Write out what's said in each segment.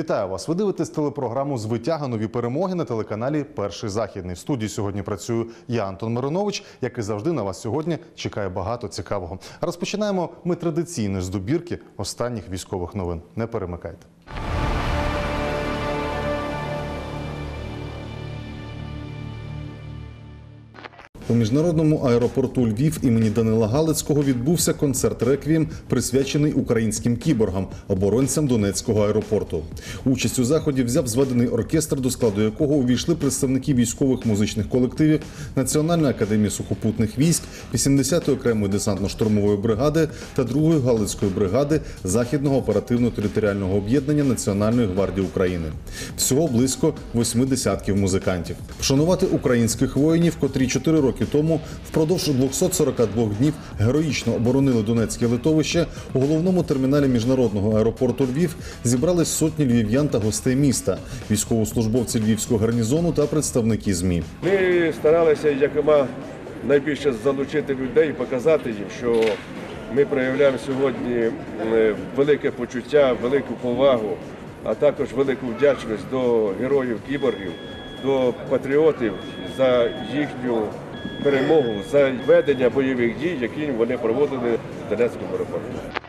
Вітаю вас! Ви дивитесь телепрограму Звитяга нові перемоги на телеканалі Перший західний. В студії сьогодні працюю я, Антон Миронович. Як і завжди, на вас сьогодні чекає багато цікавого. Розпочинаємо ми традиційно з добірки останніх військових новин. Не перемикайте. У міжнародному аеропорту Львів імені Данила Галицького відбувся концерт реквієм, присвячений українським кіборгам, оборонцям Донецького аеропорту. Участь у заході взяв зведений оркестр, до складу якого увійшли представники військових музичних колективів Національної академії сухопутних військ, 80-ї окремої десантно-штурмової бригади та 2-ї галицької бригади Західного оперативно-територіального об'єднання Національної гвардії України. Всього близько восьми десятків музикантів. Вшанувати українських воїнів, котрі 4 роки тому впродовж 242 днів героїчно оборонили Донецьке литовище у головному терміналі міжнародного аеропорту Львів зібрались сотні львів'ян та гостей міста, військовослужбовці львівського гарнізону та представники змі. Ми старалися якома найбільше залучити людей показати їм, що ми проявляємо сьогодні е, велике почуття, велику повагу, а також велику вдячність до героїв кіборгів, до патріотів за їхню перемогу, за ведення бойових дій, які вони проводили в Донецькому аеропорту.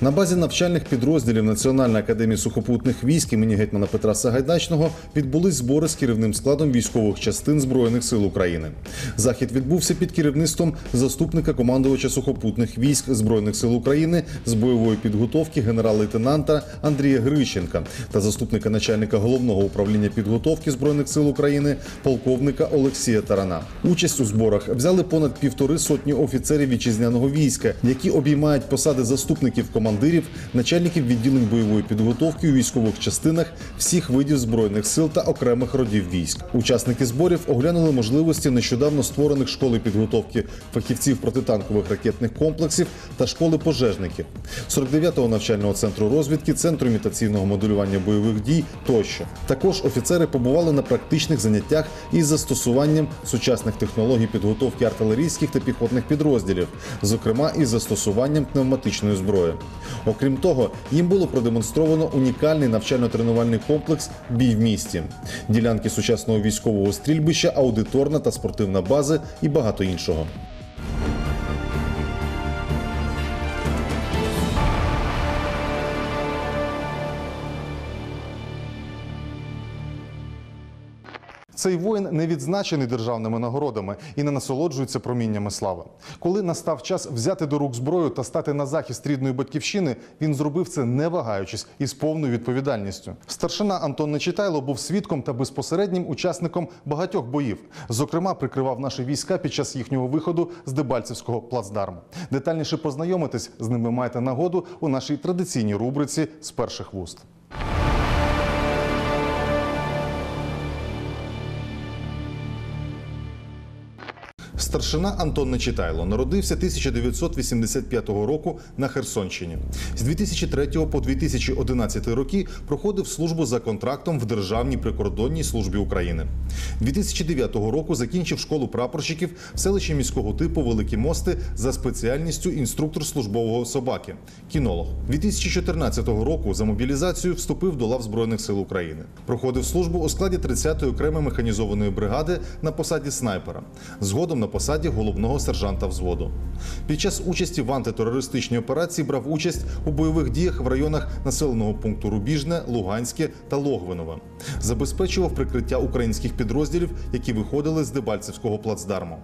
На базі навчальних підрозділів Національної академії сухопутних військ імені гетьмана Петра Сагайдачного відбулись збори з керівним складом військових частин збройних сил України. Захід відбувся під керівництвом заступника командувача сухопутних військ збройних сил України з бойової підготовки генерал-лейтенанта Андрія Грищенка та заступника начальника головного управління підготовки збройних сил України полковника Олексія Тарана. Участь у зборах взяли понад півтори сотні офіцерів вітчизняного війська, які обіймають посади заступників командирів, начальників відділень бойової підготовки у військових частинах всіх видів збройних сил та окремих родів військ. Учасники зборів оглянули можливості нещодавно створених школи підготовки фахівців протитанкових ракетних комплексів та школи пожежників, 49-го навчального центру розвідки, центру імітаційного моделювання бойових дій тощо. Також офіцери побували на практичних заняттях із застосуванням сучасних технологій підготовки артилерійських та піхотних підрозділів, зокрема із застосуванням пневматичної зброї. Окрім того, їм було продемонстровано унікальний навчально-тренувальний комплекс Бій в місті, ділянки сучасного військового стрільбища, аудиторна та спортивна бази і багато іншого. Цей воїн не відзначений державними нагородами і не насолоджується проміннями слави. Коли настав час взяти до рук зброю та стати на захист рідної батьківщини, він зробив це не вагаючись і з повною відповідальністю. Старшина Антон Нечитайло був свідком та безпосереднім учасником багатьох боїв. Зокрема, прикривав наші війська під час їхнього виходу з Дебальцевського плацдарму. Детальніше познайомитись з ними маєте нагоду у нашій традиційній рубриці з перших вуст. Старшина Антон Нечитайло народився 1985 року на Херсонщині. З 2003 по 2011 роки проходив службу за контрактом в Державній прикордонній службі України. 2009 року закінчив школу прапорщиків в селищі міського типу Великі Мости за спеціальністю інструктор службового собаки кінолог. 2014 року за мобілізацію вступив до лав Збройних сил України. Проходив службу у складі 30-ї окремої механізованої бригади на посаді снайпера. Згодом на посаді головного сержанта взводу. Під час участі в антитерористичній операції брав участь у бойових діях в районах населеного пункту Рубіжне, Луганське та Логвинове. Забезпечував прикриття українських підрозділів, які виходили з Дебальцевського плацдарму.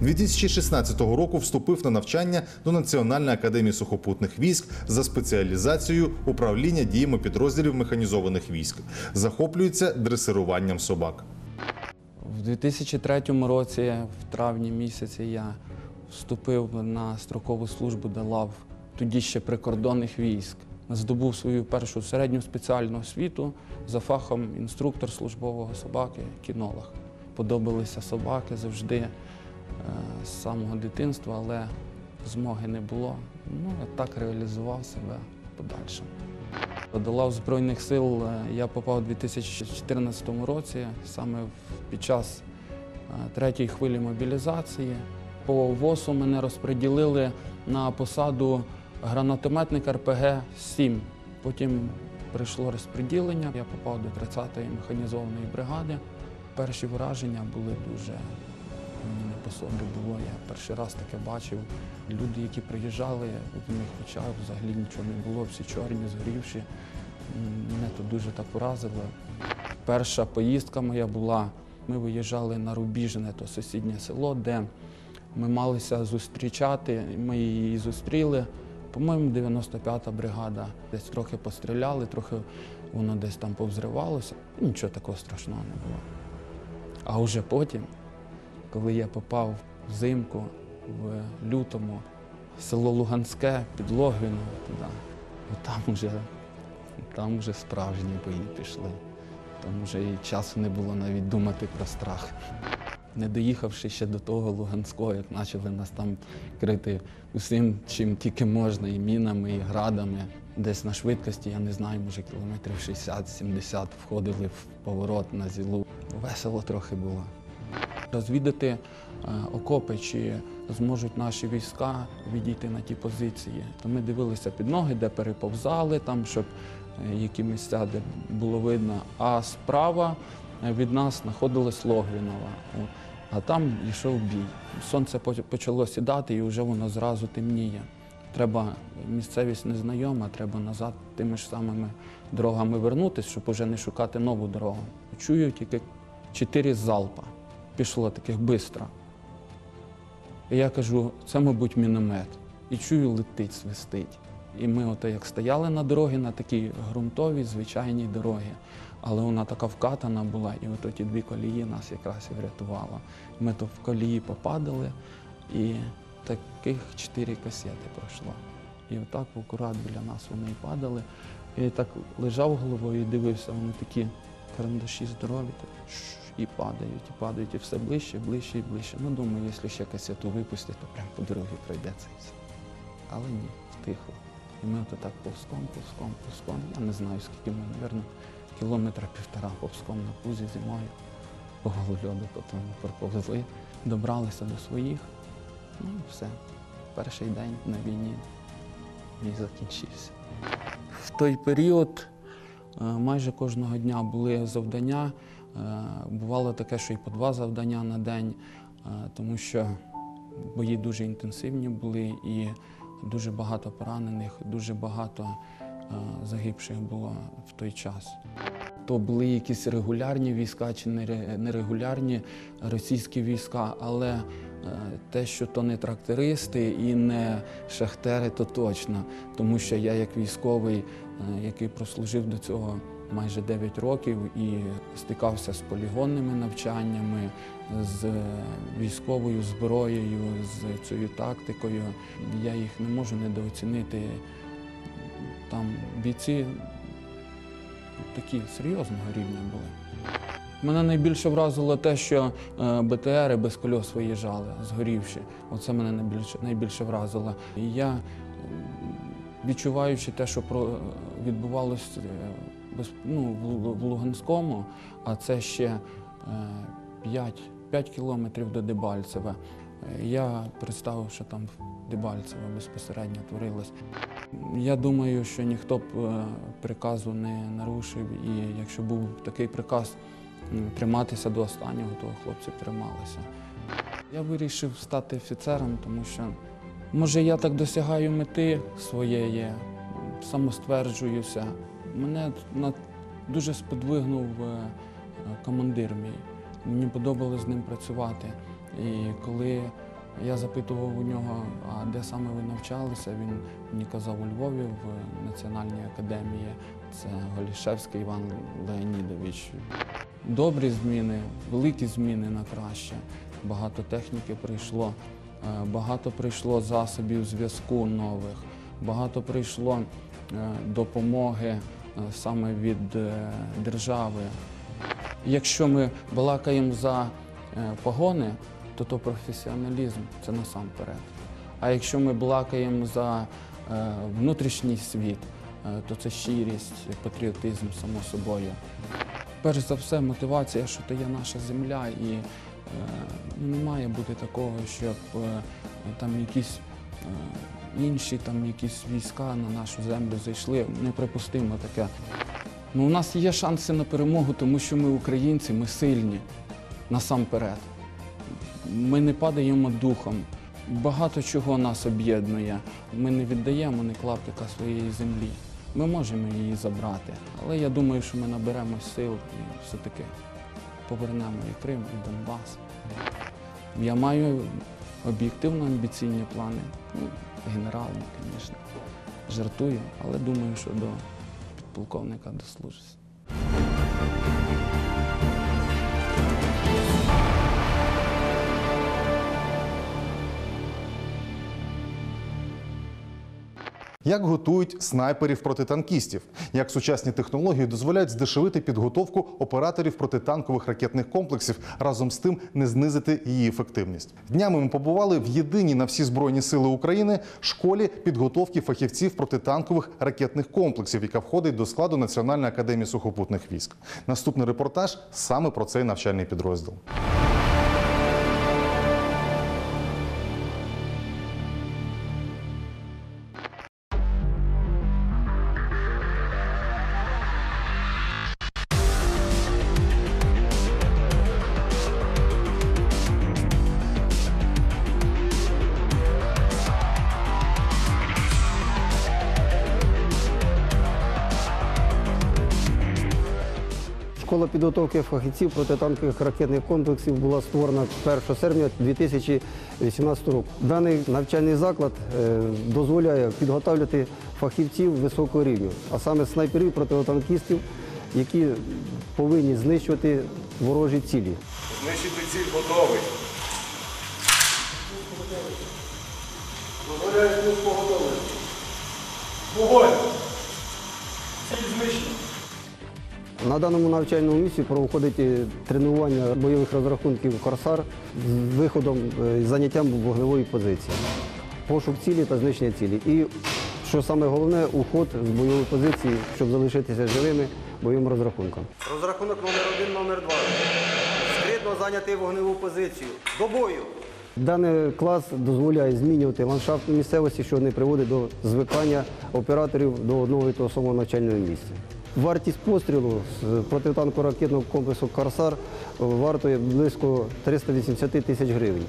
2016 року вступив на навчання до Національної академії сухопутних військ за спеціалізацією управління діями підрозділів механізованих військ. Захоплюється дресируванням собак. В 2003 році, в травні місяці, я вступив на строкову службу до лав тоді ще прикордонних військ. Здобув свою першу середню спеціальну освіту за фахом інструктор службового собаки, кінолог. Подобалися собаки завжди е, з самого дитинства, але змоги не було. Ну, я так реалізував себе подальше. До лав Збройних сил е, я попав у 2014 році, саме під час е, третьої хвилі мобілізації. По ВОСу мене розподілили на посаду гранатометник РПГ-7. Потім прийшло розподілення. Я попав до 30-ї механізованої бригади. Перші враження були дуже по було. Я перший раз таке бачив. Люди, які приїжджали, в них очах взагалі нічого не було, всі чорні, згорівші. Мене то дуже так вразило. Перша поїздка моя була. Ми виїжджали на Рубіжне, то сусіднє село, де ми малися зустрічати. Ми її зустріли. По-моєму, 95-та бригада. Десь трохи постріляли, трохи воно десь там повзривалося. Нічого такого страшного не було. А вже потім, коли я попав взимку в лютому, село Луганське під Логвіно, туди, там вже, там вже справжні бої пішли. Там вже і часу не було навіть думати про страх. Не доїхавши ще до того Луганського, як почали нас там крити усім, чим тільки можна, і мінами, і градами. Десь на швидкості, я не знаю, може кілометрів 60-70 входили в поворот на зілу. Весело трохи було. Розвідати е, окопи, чи зможуть наші війська відійти на ті позиції. То ми дивилися під ноги, де переповзали, там, щоб е, які місця, де було видно. А справа е, від нас знаходилась Логвінова. А там йшов бій. Сонце почало сідати і вже воно зразу темніє. Треба місцевість незнайома, треба назад тими ж самими дорогами вернутися, щоб уже не шукати нову дорогу. Чую тільки чотири залпа. Пішло таких швидко. І я кажу, це, мабуть, міномет. І чую, летить, свистить. І ми ото як стояли на дорогі, на такій ґрунтовій, звичайній дорогі. Але вона така вкатана була, і ото ті дві колії нас якраз і врятувало. Ми то в колії попадали, і таких чотири касети пройшло. І отак акурат біля нас вони і падали. Я так лежав головою і дивився, вони такі карандаші здорові, так, і падають, і падають, і все ближче, ближче і ближче. Ну, думаю, якщо ще касету випустять, то прямо по дорозі пройдеться і все. Але ні, втихло. І ми ото так повзком, повзком, повзком. Я не знаю, скільки ми, мабуть, кілометра півтора повзком на пузі зимою. По голольоду потім проповзли, добралися до своїх. Ну і все. Перший день на війні і закінчився. В той період е, майже кожного дня були завдання. Е, Бувало таке, що і по два завдання на день, е, тому що бої дуже інтенсивні були і дуже багато поранених, дуже багато е, загибших було в той час. То були якісь регулярні війська чи нере- нерегулярні російські війська, але те, що то не трактористи і не шахтери, то точно. Тому що я як військовий, який прослужив до цього майже 9 років і стикався з полігонними навчаннями, з е, військовою зброєю, з цією тактикою, я їх не можу недооцінити. Там бійці такі серйозного рівня були. Мене найбільше вразило те, що е, БТРи без кольос виїжджали, згорівши. Оце мене найбільше, найбільше вразило. І я, відчуваючи те, що відбувалося без, ну, в, Луганському, а це ще е, 5, 5 кілометрів до Дебальцеве, е, я представив, що там в Дебальцеве безпосередньо творилось. Я думаю, що ніхто б е, приказу не нарушив, і якщо був такий приказ триматися до останнього, то хлопці трималися. Я вирішив стати офіцером, тому що може я так досягаю мети своєї, самостверджуюся. Мене дуже сподвигнув е, командир мій. Мені подобалось з ним працювати. І коли я запитував у нього, а де саме ви навчалися, він мені казав у Львові в Національній академії. Це Голішевський Іван Леонідович. Добрі зміни, великі зміни на краще. Багато техніки прийшло, е, багато прийшло засобів зв'язку нових, багато прийшло е, допомоги саме від е, держави. Якщо ми балакаємо за е, погони, то то професіоналізм це насамперед. А якщо ми балакаємо за е, внутрішній світ, е, то це щирість, патріотизм, само собою. Перш за все, мотивація, що то є наша земля, і е, ну, не має бути такого, щоб е, там якісь е, інші там якісь війська на нашу землю зайшли. Неприпустимо таке. Ну, у нас є шанси на перемогу, тому що ми українці, ми сильні насамперед. Ми не падаємо духом. Багато чого нас об'єднує. Ми не віддаємо ні клаптика своєї землі. Ми можемо її забрати. Але я думаю, що ми наберемо сил і все-таки повернемо і Крим, і Донбас. Я маю об'єктивно амбіційні плани. Генеральні, звісно. Жартую, але думаю, що до підполковника дослужусь. Як готують снайперів протитанкістів? Як сучасні технології дозволяють здешевити підготовку операторів протитанкових ракетних комплексів, разом з тим не знизити її ефективність? Днями ми побували в єдиній на всі збройні сили України школі підготовки фахівців протитанкових ракетних комплексів, яка входить до складу Національної академії сухопутних військ. Наступний репортаж саме про цей навчальний підрозділ. Школа підготовки фахівців протитанкових ракетних комплексів була створена 1 серпня 2018 року. Даний навчальний заклад е, дозволяє підготовлювати фахівців високого рівня, а саме снайперів, протитанкістів, які повинні знищувати ворожі цілі. Знищити ціль готовий. На даному навчальному місці проходить е, тренування бойових розрахунків «Корсар» з виходом е, з заняттям вогневої позиції, пошук цілі та знищення цілі. І що саме головне, уход з бойової позиції, щоб залишитися живими бойовим розрахунком. Розрахунок номер один, номер два. Скритно зайняти вогневу позицію. До бою! Даний клас дозволяє змінювати ландшафт місцевості, що не приводить до звикання операторів до одного і того самого навчального місця. Вартість пострілу з протитанкового ракетного комплексу «Корсар» вартує близько 380 тисяч гривень,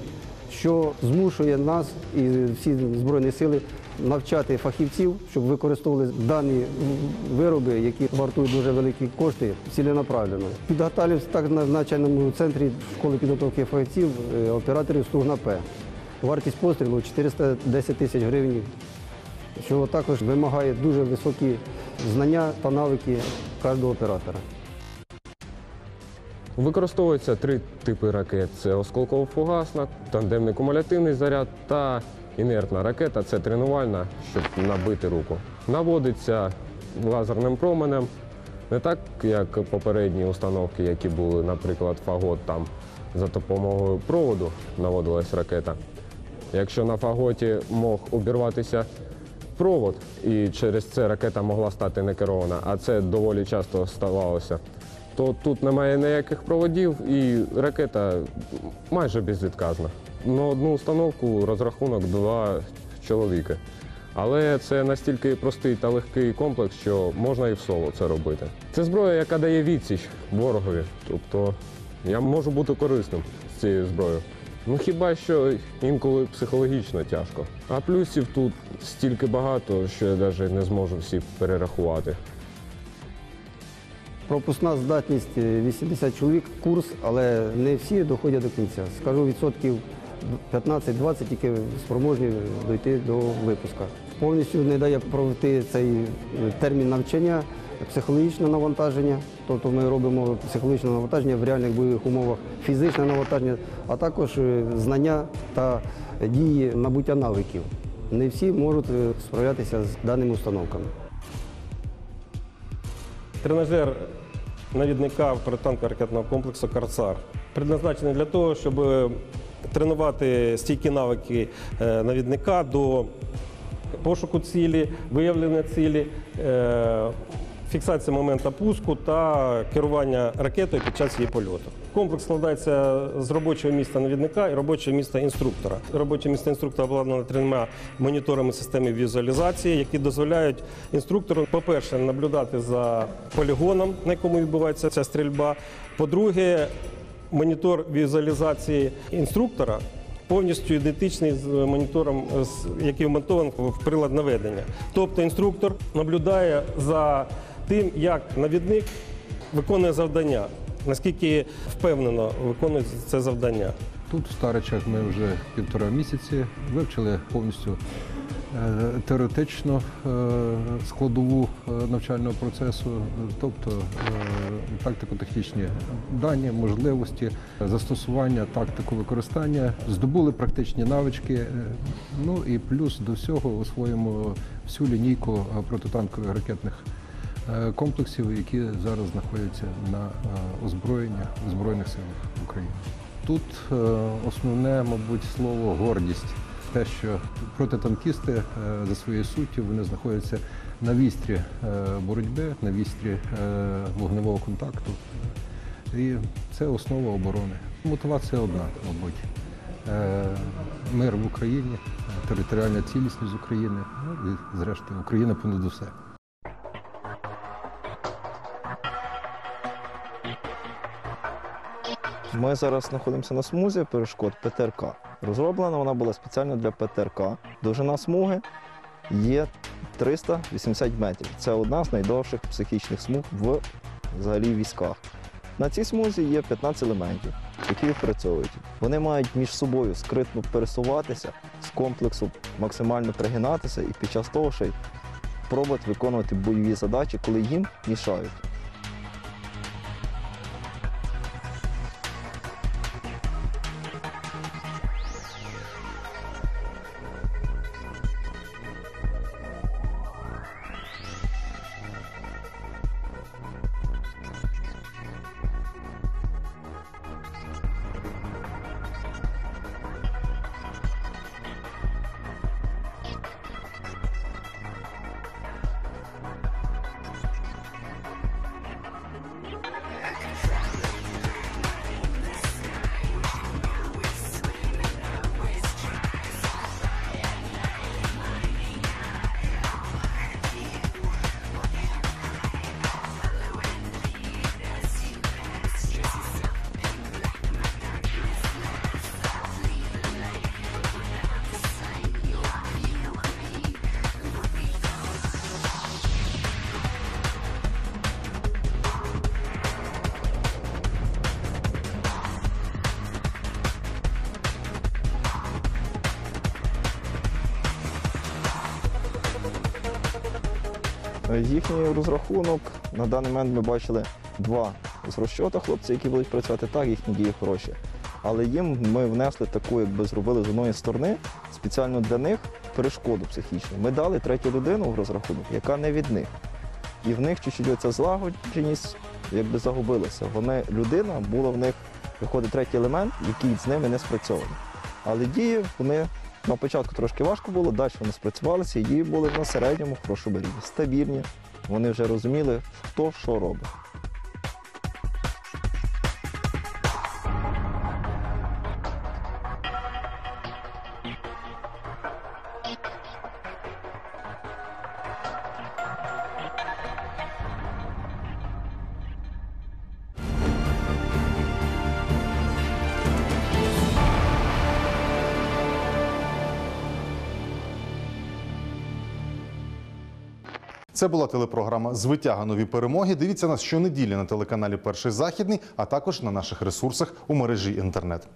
що змушує нас і всі Збройні сили навчати фахівців, щоб використовували дані вироби, які вартують дуже великі кошти, ціленаправленно. Підготовлюють так на навчальному центрі школи підготовки фахівців е, операторів Стугна П. Вартість пострілу 410 тисяч гривень що також вимагає дуже високі знання та навики кожного оператора. Використовуються три типи ракет: це осколково-фугасна, тандемний кумулятивний заряд та інертна ракета це тренувальна, щоб набити руку. Наводиться лазерним променем, не так, як попередні установки, які були, наприклад, фагот там за допомогою проводу наводилась ракета. Якщо на фаготі мог обірватися провод, і через це ракета могла стати некерована, а це доволі часто ставалося, то тут немає ніяких проводів і ракета майже безвідказна. На одну установку розрахунок два чоловіки. Але це настільки простий та легкий комплекс, що можна і в соло це робити. Це зброя, яка дає відсіч ворогові. Тобто я можу бути корисним з цією зброєю. Ну хіба що інколи психологічно тяжко. А плюсів тут стільки багато, що я навіть не зможу всі перерахувати. Пропускна здатність е, 80 чоловік, курс, але не всі доходять до кінця. Скажу, відсотків 15-20 тільки спроможні дойти до випуска. Повністю не дає пройти цей е, термін навчання, психологічне навантаження. Тобто ми робимо психологічне навантаження в реальних бойових умовах, фізичне навантаження, а також е, знання та дії набуття навиків. Не всі можуть е, справлятися з даними установками. Тренажер навідника протитанкового ракетного комплексу «Корсар» предназначений для того, щоб тренувати стійкі навики е, навідника до пошуку цілі, виявлення цілі, е, фіксація моменту пуску та керування ракетою під час її польоту. Комплекс складається з робочого місця навідника і робочого місця інструктора. Робоче місце інструктора обладнане трьома моніторами системи візуалізації, які дозволяють інструктору, по-перше, наблюдати за полігоном, на якому відбувається ця стрільба. По-друге, монітор візуалізації інструктора повністю ідентичний з монітором, який вмонтований в прилад наведення. Тобто інструктор наблюдає за тим, як навідник виконує завдання, наскільки впевнено виконує це завдання. Тут в Старичах ми вже півтора місяці вивчили повністю е, теоретично е, складову е, навчального процесу, тобто тактико-технічні дані, можливості, застосування, тактику використання, здобули практичні навички. Ну і плюс до всього освоїмо всю лінійку протитанкових ракетних комплексів, які зараз знаходяться на е, озброєнні в Збройних силах України. Тут е, основне, мабуть, слово гордість. Те, що протитанкісти е, за своєю суттю вони знаходяться на вістрі е, боротьби, на вістрі е, вогневого контакту. І це основа оборони. Мотивація одна, мабуть. Е, Мир в Україні, е, територіальна цілісність України, ну і зрештою Україна понад усе. Ми зараз знаходимося на смузі перешкод ПТРК. Розроблена вона була спеціально для ПТРК. Довжина смуги є 380 метрів. Це одна з найдовших психічних смуг в взагалі військах. На цій смузі є 15 елементів, які відпрацьовують. Вони мають між собою скритно пересуватися з комплексу, максимально пригинатися і під час того ще й пробувати виконувати бойові задачі, коли їм мішають. Їхній розрахунок на даний момент ми бачили два з розчота хлопці, які будуть працювати так, їхні дії хороші. Але їм ми внесли таку, якби зробили з одної сторони спеціально для них перешкоду психічну. Ми дали третю людину в розрахунок, яка не від них. І в них чуть-чуть оця злагодженість якби загубилася. Вони людина була в них, виходить третій елемент, який з ними не спрацьований. Але дії вони на початку трошки важко було, далі вони спрацювалися, і були на середньому Прошу рівні, стабільні. Вони вже розуміли, хто що робить. Це була телепрограма Звитяга нові перемоги. Дивіться нас щонеділі на телеканалі Перший Західний, а також на наших ресурсах у мережі інтернет.